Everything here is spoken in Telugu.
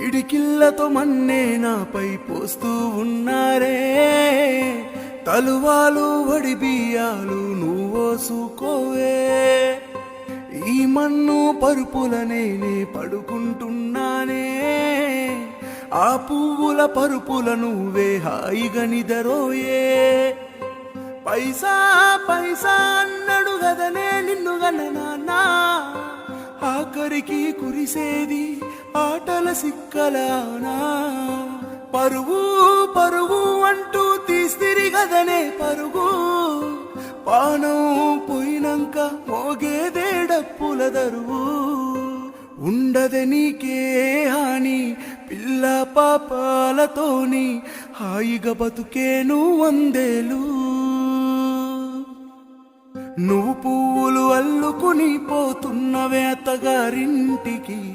పిడికిళ్ళతో మన్నే నాపై పోస్తూ ఉన్నారే. తలువాలు వడిబియాలు నువ్వోసుకోవే ఈ మన్ను పరుపుల నేనే పడుకుంటున్నానే. ఆ పువ్వుల పరుపుల నువ్వే హాయిగా నిదరోయే. పైసా పైసా అన్నడు గదనే నిన్ను గన్న నా ఆఖరికి కురిసేది ఆటల సిక్కలానా. పరువు పరువు అంటూ తీస్తిరి గదనే పరుగు. పానం పోయినంక మోగేదేడప్పుల దరువు. ఉండదే నీకే హాని పిల్ల పాపాలతోని హాయిగా బతుకేను వందేలు. నువ్వు పువ్వులు అల్లుకుని పోతున్నవే అత్తగారింటికి